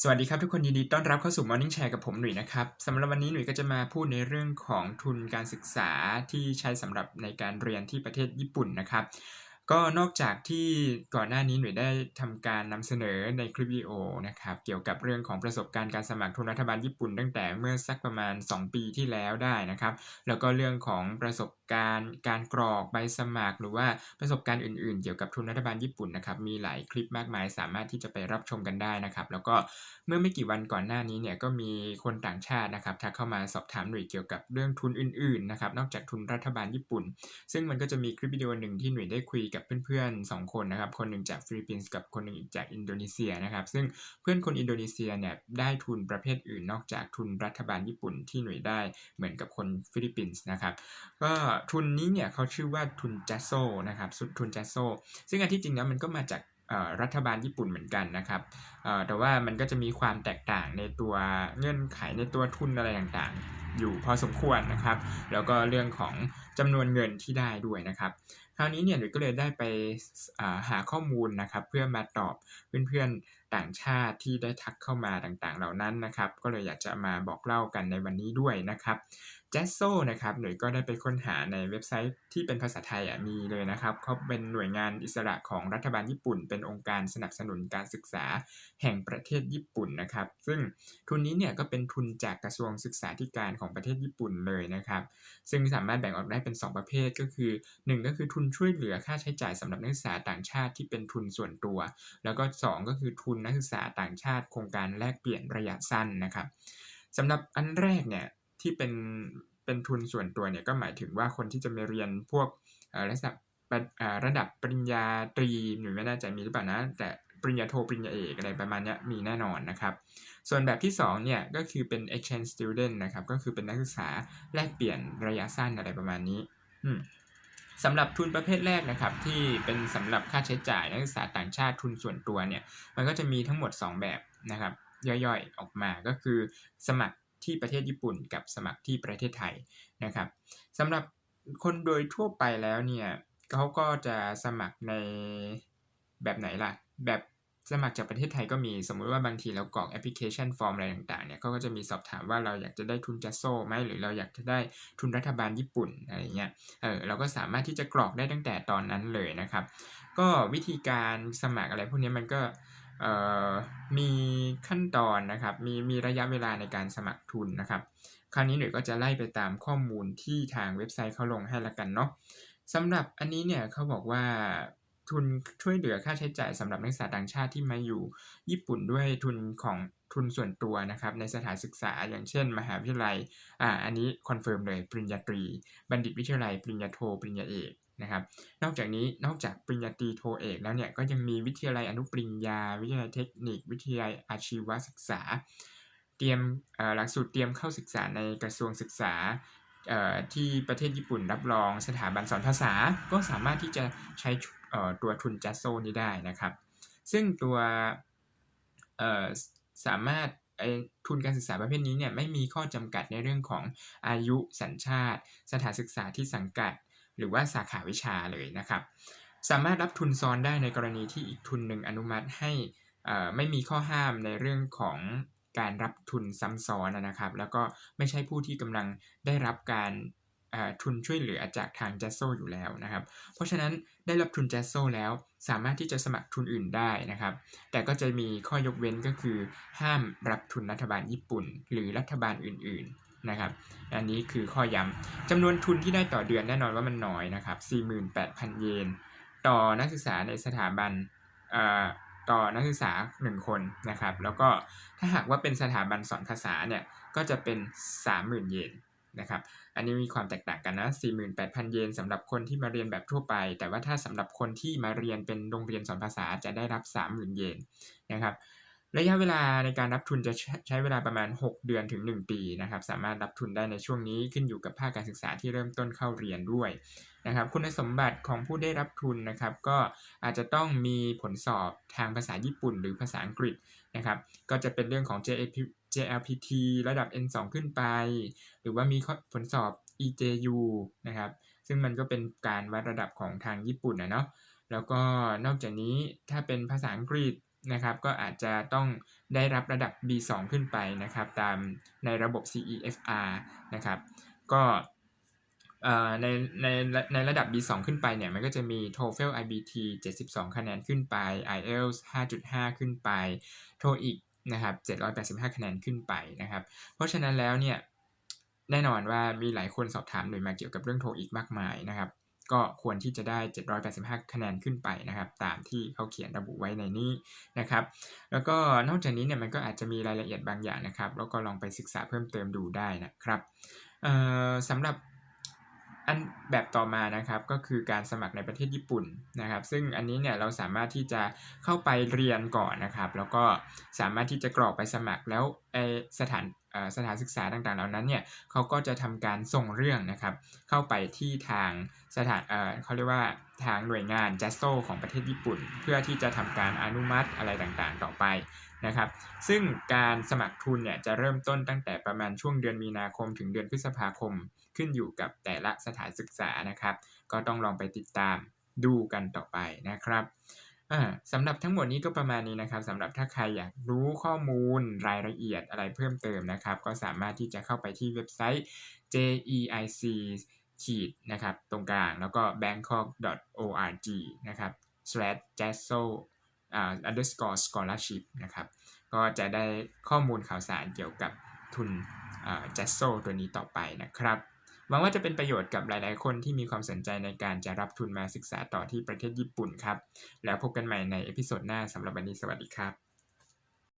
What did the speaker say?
สวัสดีครับทุกคนยินดีต้อนรับเข้าสู่ Morning Share กับผมหนุ่ยนะครับสำหรับวันนี้หนุ่ยก็จะมาพูดในเรื่องของทุนการศึกษาที่ใช้สำหรับในการเรียนที่ประเทศญี่ปุ่นนะครับ ก็นอกจากที่ก่อนหน้านี้หน่วยได้ทำการนำเสนอในคลิปวิดีโอนะครับเกี่ยวกับเรื่องของประสบการณ์การสมัครทุนรัฐบาลญี่ปุ่น ตั้งแต่เมื่อสักประมาณ 2 ปีที่แล้วได้นะครับแล้วก็เรื่องของประสบการณ์การกรอกใบสมัคร หรือว่าประสบการณ์อื่นๆ เกี่ยวกับทุนรัฐบาลญี่ปุ่นนะครับมีหลายคลิปมากมาย สามารถที่จะไปรับชมกันได้นะครับแล้วก็เมื่อไม่กี่วันก่อนหน้านี้เนี่ยก็มีคนต่างชาตินะครับทักเข้ามาสอบถามหน่วยเกี่ยวกับเรื่องทุนอื่นๆนะครับนอกจากทุนรัฐบาลญี่ปุ่น ซึ่งมันก็จะมีคลิปวิดีโอหนึ่งที่หน่วยได้คุยกับเพื่อนๆ 2 คนนะครับ คนหนึ่งจากฟิลิปปินส์กับคนหนึ่งอีกจากอินโดนีเซียนะครับ ซึ่งเพื่อนคนอินโดนีเซียเนี่ยได้ทุนประเภทอื่นนอกจากทุนรัฐบาลญี่ปุ่นที่หน่วยได้เหมือนกับคนฟิลิปปินส์นะครับ ก็ทุนนี้เนี่ยเขาชื่อว่าทุนจัสโซนะครับทุนจัสโซซึ่งอันที่จริงแล้วมันก็มาจากรัฐบาลญี่ปุ่นเหมือนกันนะครับ แต่ว่ามันก็จะมีความแตกต่างในตัวเงื่อนไขในตัวทุนอะไรต่างๆ อยู่พอสมควรนะครับ แล้วก็เรื่องของ จำนวนเงินที่ได้ด้วยนะครับ คราวนี้เนี่ยหนูก็เลยได้ไปหาข้อมูลนะครับ เพื่อมาตอบเพื่อนๆ ต่างชาติที่ได้ทักเข้ามาต่างๆ เหล่านั้นนะครับ ก็เลยอยากจะมาบอกเล่ากันในวันนี้ด้วยนะครับ j a s o นะครับหน่วยก็ได้ไปค้นหาในเว็บไซต์ที่เป็นภาษาไทยอะมีเลยนะครับเขาเป็นหน่วยงานอิสระของรัฐบาลญี่ปุ่น เป็นองค์การสนับสนุนการศึกษาแห่งประเทศญี่ปุ่นนะครับ ซึ่งทุนนี้เนี่ยก็เป็นทุนจากกระทรวงศึกษาธิการของประเทศญี่ปุ่นเลยนะครับ ซึ่งสามารถแบ่งออกได้เป็น 2 ประเภทก็คือ 1 ก็คือทุนช่วยเหลือค่าใช้จ่ายสำหรับนักศึกษาต่างชาติที่เป็นทุนส่วนตัว แล้วก็ 2 ก็คือทุนนักศึกษาต่างชาติโครงการแลกเปลี่ยนระยะสั้นนะครับสำหรับอันแรกเนี่ยที่เป็นเป็นทุนส่วนตัวเนี่ยก็หมายถึงว่าคนที่จะมาเรียนพวกระดับระดับปริญญาตรีหรือไม่แน่ใจมีหรือเปล่านะ แต่ปริญญาโทปริญญาเอกอะไรประมาณนี้มีแน่นอนนะครับ ส่วนแบบที่2เนี่ยก็คือเป็น exchange student นะครับ ก็คือเป็นนักศึกษาแลกเปลี่ยนระยะสั้นอะไรประมาณนี้ สำหรับทุนประเภทแรกนะครับที่เป็นสำหรับค่าใช้จ่ายนักศึกษาต่างชาติทุนส่วนตัวเนี่ยมันก็จะมีทั้งหมด 2 แบบนะครับย่อยๆออกมาก็คือ สมัครที่ประเทศญี่ปุ่น กับสมัครที่ประเทศไทยนะครับสำหรับคนโดยทั่วไปแล้วเนี่ยเขาก็จะสมัครในแบบไหนล่ะ แบบ สมัครจากประเทศไทยก็มีสมมุติว่าบางทีเรากรอกแอปพลิเคชันฟอร์มอะไรต่างๆเนี่ยเขาก็จะมีสอบถามว่าเราอยากจะได้ทุนจัสโซไหมหรือเราอยากจะได้ทุนรัฐบาลญี่ปุ่นอะไรเงี้ยเออเราก็สามารถที่จะกรอกได้ตั้งแต่ตอนนั้นเลยนะครับ ก็วิธีการสมัครอะไรพวกนี้มันก็มีขั้นตอนนะครับมีมีระยะเวลาในการสมัครทุนนะครับ คราวนี้หน่อยก็จะไล่ไปตามข้อมูลที่ทางเว็บไซต์เขาลงให้ละกันเนาะสำหรับอันนี้เนี่ยเขาบอกว่า ทุนช่วยเหลือค่าใช้จ่ายสำหรับนักศึกษาต่างชาติที่มาอยู่ญี่ปุ่นด้วยทุนของทุนส่วนตัวนะครับในสถานศึกษาอย่างเช่น มหาวิทยาลัยอ่าอันนี้คอนเฟิร์มเลยปริญญาตรี บัณฑิตวิทยาลัยปริญญาโทปริญญาเอกนะครับนอกจากนี้นอกจากปริญญาตรีโทเอกแล้วเนี่ยก็ยังมีวิทยาลัยอนุปริญญา วิทยาลัยเทคนิค วิทยาลัยอาชีวศึกษา เตรียมหลักสูตรเตรียมเข้าศึกษาในกระทรวงศึกษาที่ประเทศญี่ปุ่นรับรองสถาบันสอนภาษาก็สามารถที่จะใช้ ตัวทุนจัสโซนี้ได้นะครับ ซึ่งตัวสามารถทุนการศึกษาประเภทนี้เนี่ยไม่มีข้อจำกัดในเรื่องของอายุสัญชาติ สถานศึกษาที่สังกัด หรือว่าสาขาวิชาเลยนะครับ สามารถรับทุนซ้อนได้ในกรณีที่อีกทุนหนึ่งอนุมัติให้ไม่มีข้อห้ามในเรื่องของการรับทุนซ้ำซ้อนนะครับ แล้วก็ไม่ใช่ผู้ที่กำลังได้รับการ ทุนช่วยเหลือจากทางเจสโซอยู่แล้วนะครับ เพราะฉะนั้นได้รับทุนเจสโซแล้วสามารถที่จะสมัครทุนอื่นได้นะครับ แต่ก็จะมีข้อยกเว้นก็คือ ห้ามรับทุนรัฐบาลญี่ปุ่น หรือรัฐบาลอื่นนะครับ อันนี้คือข้อย้ำจำนวนทุนที่ได้ต่อเดือนแน่นอนว่ามันน้อยนะครับ 48,000 เยน ต่อนักศึกษาในสถาบันต่อนักศึกษา 1 คนนะครับ แล้วก็ถ้าหากว่าเป็นสถาบันสอนภาษาเนี่ยก็จะเป็น 30,000 เยน นะครับ อันนี้มีความแตกต่างกันนะ 48,000 เยนสำหรับคนที่มาเรียนแบบทั่วไป แต่ว่าถ้าสำหรับคนที่มาเรียนเป็นโรงเรียนสอนภาษาจะได้รับ 30,000 เยนนะครับระยะเวลาในการรับทุนจะใช้เวลาประมาณ 6 เดือนถึง 1 ปีนะครับ สามารถรับทุนได้ในช่วงนี้ขึ้นอยู่กับภาคการศึกษาที่เริ่มต้นเข้าเรียนด้วยนะครับ คุณสมบัติของผู้ได้รับทุนนะครับ ก็อาจจะต้องมีผลสอบทางภาษาญี่ปุ่น หรือภาษาอังกฤษนะครับ ก็จะเป็นเรื่องของ JAP JLPT ระดับ N2 ขึ้นไป หรือว่ามีผลสอบ EJU นะครับ ซึ่งมันก็เป็นการวัดระดับของทางญี่ปุ่นนะเนาะ แล้วก็นอกจากนี้ถ้าเป็นภาษาอังกฤษนะครับ ก็อาจจะต้องได้รับระดับ B2 ขึ้นไปนะครับ ตามในระบบ CEFR นะครับ ก็ในในในระดับ B2 ขึ้นไปเนี่ย มันก็จะมี TOEFL IBT 72 คะแนนขึ้นไป IELTS 5.5 ขึ้นไป TOEIC นะครับ785 คะแนนขึ้นไปนะครับ เพราะฉะนั้นแล้วเนี่ยแน่นอนว่ามีหลายคนสอบถามหน่วยมาเกี่ยวกับเรื่อง TOEIC มากมายนะครับ ก็ควรที่จะได้ 785 คะแนนขึ้นไปนะครับ ตามที่เขาเขียนระบุไว้ในนี้นะครับ แล้วก็นอกจากนี้เนี่ยมันก็อาจจะมีรายละเอียดบางอย่างนะครับ แล้วก็ลองไปศึกษาเพิ่มเติมดูได้นะครับสำหรับ อันแบบต่อมานะครับก็คือการสมัครในประเทศญี่ปุ่นนะครับ ซึ่งอันนี้เนี่ยเราสามารถที่จะเข้าไปเรียนก่อนนะครับ แล้วก็สามารถที่จะกรอกไปสมัครแล้วไอสถานสถานศึกษาต่างๆ เหล่านั้นเนี่ยเขาก็จะทำการส่งเรื่องนะครับ เข้าไปที่ทางสถานเขาเรียกว่า ทางหน่วยงานจัสโซของประเทศญี่ปุ่น เพื่อที่จะทำการอนุมัติอะไรต่างๆ ต่อไปนะครับ ซึ่งการสมัครทุนเนี่ยจะเริ่มต้นตั้งแต่ประมาณช่วงเดือนมีนาคมถึงเดือนพฤษภาคม ขึ้นอยู่กับแต่ละสถานศึกษานะครับ ก็ต้องลองไปติดตามดูกันต่อไปนะครับสำหรับทั้งหมดนี้ก็ประมาณนี้นะครับสำหรับถ้าใครอยากรู้ข้อมูลรายละเอียดอะไรเพิ่มเติมนะครับ ก็สามารถที่จะเข้าไปที่เว็บไซต์ jeic ขีดนะครับตรงกลางแล้วก็ bangkok.org นะครับ slash jasso underscore scholarship นะครับก็จะได้ข้อมูลข่าวสารเกี่ยวกับทุน jasso ตัวนี้ต่อไปนะครับหวังว่าจะเป็นประโยชน์กับหลาย ๆ คนที่มีความสนใจในการจะรับทุนมาศึกษาต่อที่ประเทศญี่ปุ่นครับ แล้วพบกันใหม่ในเอพิโซดหน้าสำหรับวันนี้สวัสดีครับ